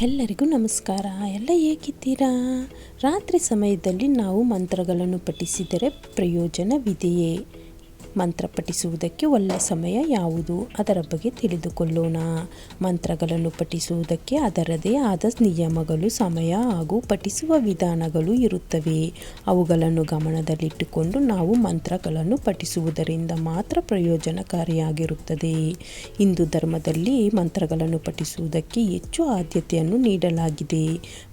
ಎಲ್ಲರಿಗೂ ನಮಸ್ಕಾರ. ಎಲ್ಲ ಹೇಗಿದ್ದೀರಾ? ರಾತ್ರಿ ಸಮಯದಲ್ಲಿ ನಾವು ಮಂತ್ರಗಳನ್ನು ಪಠಿಸಿದರೆ ಪ್ರಯೋಜನವಿದೆಯೇ? ಮಂತ್ರ ಪಠಿಸುವುದಕ್ಕೆ ಒಳ್ಳೆಯ ಸಮಯ ಯಾವುದು? ಅದರ ಬಗ್ಗೆ ತಿಳಿದುಕೊಳ್ಳೋಣ. ಮಂತ್ರಗಳನ್ನು ಪಠಿಸುವುದಕ್ಕೆ ಅದರದೇ ಆದ ನಿಯಮಗಳು, ಸಮಯ ಹಾಗೂ ಪಠಿಸುವ ವಿಧಾನಗಳು ಇರುತ್ತವೆ. ಅವುಗಳನ್ನು ಗಮನದಲ್ಲಿಟ್ಟುಕೊಂಡು ನಾವು ಮಂತ್ರಗಳನ್ನು ಪಠಿಸುವುದರಿಂದ ಮಾತ್ರ ಪ್ರಯೋಜನಕಾರಿಯಾಗಿರುತ್ತದೆ. ಹಿಂದೂ ಧರ್ಮದಲ್ಲಿ ಮಂತ್ರಗಳನ್ನು ಪಠಿಸುವುದಕ್ಕೆ ಹೆಚ್ಚು ಆದ್ಯತೆಯನ್ನು ನೀಡಲಾಗಿದೆ.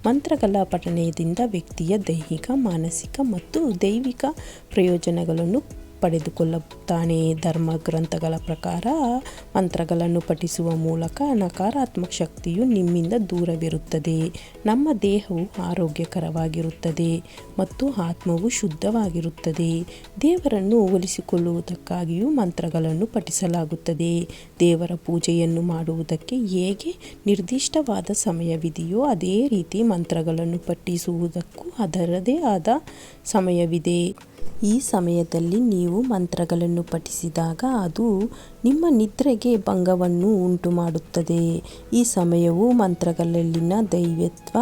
ಮಂತ್ರಗಳ ಪಠಣದಿಂದ ವ್ಯಕ್ತಿಯ ದೈಹಿಕ, ಮಾನಸಿಕ ಮತ್ತು ದೈವಿಕ ಪ್ರಯೋಜನಗಳನ್ನು ಪಡೆದುಕೊಳ್ಳುತ್ತಾನೆ. ಧರ್ಮ ಗ್ರಂಥಗಳ ಪ್ರಕಾರ ಮಂತ್ರಗಳನ್ನು ಪಠಿಸುವ ಮೂಲಕ ನಕಾರಾತ್ಮಕ ಶಕ್ತಿಯು ನಿಮ್ಮಿಂದ ದೂರವಿರುತ್ತದೆ. ನಮ್ಮ ದೇಹವು ಆರೋಗ್ಯಕರವಾಗಿರುತ್ತದೆ ಮತ್ತು ಆತ್ಮವು ಶುದ್ಧವಾಗಿರುತ್ತದೆ. ದೇವರನ್ನು ಒಲಿಸಿಕೊಳ್ಳುವುದಕ್ಕಾಗಿಯೂ ಮಂತ್ರಗಳನ್ನು ಪಠಿಸಲಾಗುತ್ತದೆ. ದೇವರ ಪೂಜೆಯನ್ನು ಮಾಡುವುದಕ್ಕೆ ಹೇಗೆ ನಿರ್ದಿಷ್ಟವಾದ ಸಮಯವಿದೆಯೋ ಅದೇ ರೀತಿ ಮಂತ್ರಗಳನ್ನು ಪಠಿಸುವುದಕ್ಕೂ ಅದರದೇ ಆದ ಸಮಯವಿದೆ. ಈ ಸಮಯದಲ್ಲಿ ನೀವು ಮಂತ್ರಗಳನ್ನು ಪಠಿಸಿದಾಗ ಅದು ನಿಮ್ಮ ನಿದ್ರೆಗೆ ಭಂಗವನ್ನು ಉಂಟುಮಾಡುತ್ತದೆ. ಈ ಸಮಯವು ಮಂತ್ರಗಳಲ್ಲಿನ ದೈವತ್ವ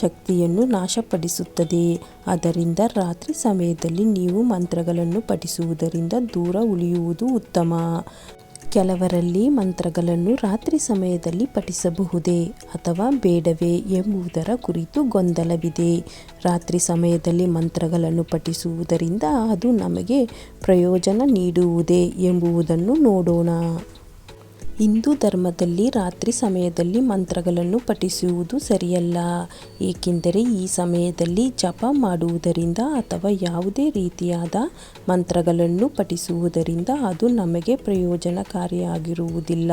ಶಕ್ತಿಯನ್ನು ನಾಶಪಡಿಸುತ್ತದೆ. ಅದರಿಂದ ರಾತ್ರಿ ಸಮಯದಲ್ಲಿ ನೀವು ಮಂತ್ರಗಳನ್ನು ಪಠಿಸುವುದರಿಂದ ದೂರ ಉಳಿಯುವುದು ಉತ್ತಮ. ಕೆಲವರಲ್ಲಿ ಮಂತ್ರಗಳನ್ನು ರಾತ್ರಿ ಸಮಯದಲ್ಲಿ ಪಠಿಸಬಹುದೇ ಅಥವಾ ಬೇಡವೇ ಎಂಬುದರ ಕುರಿತು ಗೊಂದಲವಿದೆ. ರಾತ್ರಿ ಸಮಯದಲ್ಲಿ ಮಂತ್ರಗಳನ್ನು ಪಠಿಸುವುದರಿಂದ ಅದು ನಮಗೆ ಪ್ರಯೋಜನ ನೀಡುವುದೇ ಎಂಬುದನ್ನು ನೋಡೋಣ. ಹಿಂದೂ ಧರ್ಮದಲ್ಲಿ ರಾತ್ರಿ ಸಮಯದಲ್ಲಿ ಮಂತ್ರಗಳನ್ನು ಪಠಿಸುವುದು ಸರಿಯಲ್ಲ. ಏಕೆಂದರೆ ಈ ಸಮಯದಲ್ಲಿ ಜಪ ಮಾಡುವುದರಿಂದ ಅಥವಾ ಯಾವುದೇ ರೀತಿಯಾದ ಮಂತ್ರಗಳನ್ನು ಪಠಿಸುವುದರಿಂದ ಅದು ನಮಗೆ ಪ್ರಯೋಜನಕಾರಿಯಾಗಿರುವುದಿಲ್ಲ.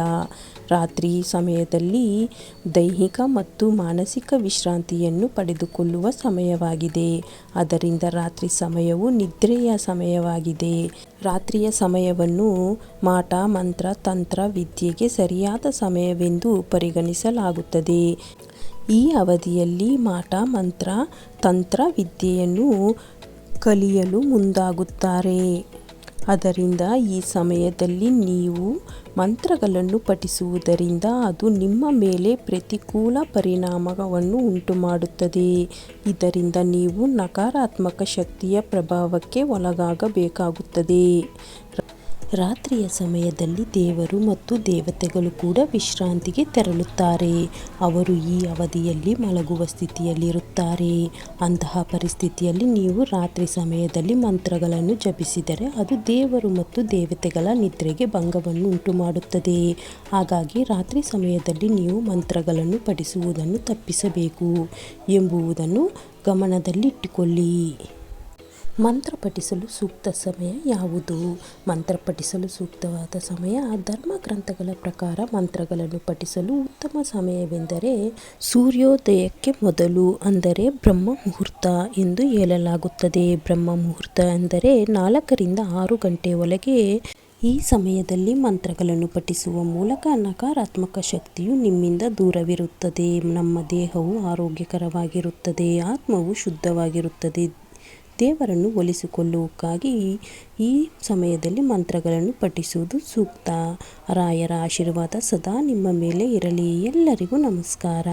ರಾತ್ರಿ ಸಮಯದಲ್ಲಿ ದೈಹಿಕ ಮತ್ತು ಮಾನಸಿಕ ವಿಶ್ರಾಂತಿಯನ್ನು ಪಡೆದುಕೊಳ್ಳುವ ಸಮಯವಾಗಿದೆ. ಅದರಿಂದ ರಾತ್ರಿ ಸಮಯವು ನಿದ್ರೆಯ ಸಮಯವಾಗಿದೆ. ರಾತ್ರಿಯ ಸಮಯವನ್ನು ಮಾಟ, ಮಂತ್ರ, ತಂತ್ರ ವಿದ್ಯೆಗೆ ಸರಿಯಾದ ಸಮಯವೆಂದು ಪರಿಗಣಿಸಲಾಗುತ್ತದೆ. ಈ ಅವಧಿಯಲ್ಲಿ ಮಾಟ, ಮಂತ್ರ ತಂತ್ರ ವಿದ್ಯೆಯನ್ನು ಕಲಿಯಲು ಮುಂದಾಗುತ್ತಾರೆ. ಅದರಿಂದ ಈ ಸಮಯದಲ್ಲಿ ನೀವು ಮಂತ್ರಗಳನ್ನು ಪಠಿಸುವುದರಿಂದ ಅದು ನಿಮ್ಮ ಮೇಲೆ ಪ್ರತಿಕೂಲ ಪರಿಣಾಮವನ್ನು ಉಂಟುಮಾಡುತ್ತದೆ. ಇದರಿಂದ ನೀವು ನಕಾರಾತ್ಮಕ ಶಕ್ತಿಯ ಪ್ರಭಾವಕ್ಕೆ ಒಳಗಾಗಬೇಕಾಗುತ್ತದೆ. ರಾತ್ರಿಯ ಸಮಯದಲ್ಲಿ ದೇವರು ಮತ್ತು ದೇವತೆಗಳು ಕೂಡ ವಿಶ್ರಾಂತಿಗೆ ತೆರಳುತ್ತಾರೆ. ಅವರು ಈ ಅವಧಿಯಲ್ಲಿ ಮಲಗುವ ಸ್ಥಿತಿಯಲ್ಲಿರುತ್ತಾರೆ. ಅಂತಹ ಪರಿಸ್ಥಿತಿಯಲ್ಲಿ ನೀವು ರಾತ್ರಿ ಸಮಯದಲ್ಲಿ ಮಂತ್ರಗಳನ್ನು ಜಪಿಸಿದರೆ ಅದು ದೇವರು ಮತ್ತು ದೇವತೆಗಳ ನಿದ್ರೆಗೆ ಭಂಗವನ್ನು ಉಂಟುಮಾಡುತ್ತದೆ ಹಾಗಾಗಿ ರಾತ್ರಿ ಸಮಯದಲ್ಲಿ ನೀವು ಮಂತ್ರಗಳನ್ನು ಪಠಿಸುವುದನ್ನು ತಪ್ಪಿಸಬೇಕು. ಎಂಬುವುದನ್ನು ಗಮನದಲ್ಲಿಟ್ಟುಕೊಳ್ಳಿ. ಮಂತ್ರ ಪಠಿಸಲು ಸೂಕ್ತ ಸಮಯ ಯಾವುದು? ಮಂತ್ರ ಪಠಿಸಲು ಸೂಕ್ತವಾದ ಸಮಯ ಧರ್ಮ ಗ್ರಂಥಗಳ ಪ್ರಕಾರ ಮಂತ್ರಗಳನ್ನು ಪಠಿಸಲು ಉತ್ತಮ ಸಮಯವೆಂದರೆ ಸೂರ್ಯೋದಯಕ್ಕೆ ಮೊದಲು ಅಂದರೆ ಬ್ರಹ್ಮ ಮುಹೂರ್ತ ಎಂದು ಹೇಳಲಾಗುತ್ತದೆ. ಬ್ರಹ್ಮ ಮುಹೂರ್ತ ಅಂದರೆ ನಾಲ್ಕರಿಂದ ಆರು ಗಂಟೆ ಒಳಗೆ ಈ ಸಮಯದಲ್ಲಿ ಮಂತ್ರಗಳನ್ನು ಪಠಿಸುವ ಮೂಲಕ ನಕಾರಾತ್ಮಕ ಶಕ್ತಿಯು ನಿಮ್ಮಿಂದ ದೂರವಿರುತ್ತದೆ. ನಮ್ಮ ದೇಹವು ಆರೋಗ್ಯಕರವಾಗಿರುತ್ತದೆ, ಆತ್ಮವು ಶುದ್ಧವಾಗಿರುತ್ತದೆ. ದೇವರನ್ನು ಒಲಿಸಿಕೊಳ್ಳುವುದಕ್ಕಾಗಿ ಈ ಸಮಯದಲ್ಲಿ ಮಂತ್ರಗಳನ್ನು ಪಠಿಸುವುದು ಸೂಕ್ತ. ರಾಯರ ಆಶೀರ್ವಾದ ಸದಾ ನಿಮ್ಮ ಮೇಲೆ ಇರಲಿ. ಎಲ್ಲರಿಗೂ ನಮಸ್ಕಾರ.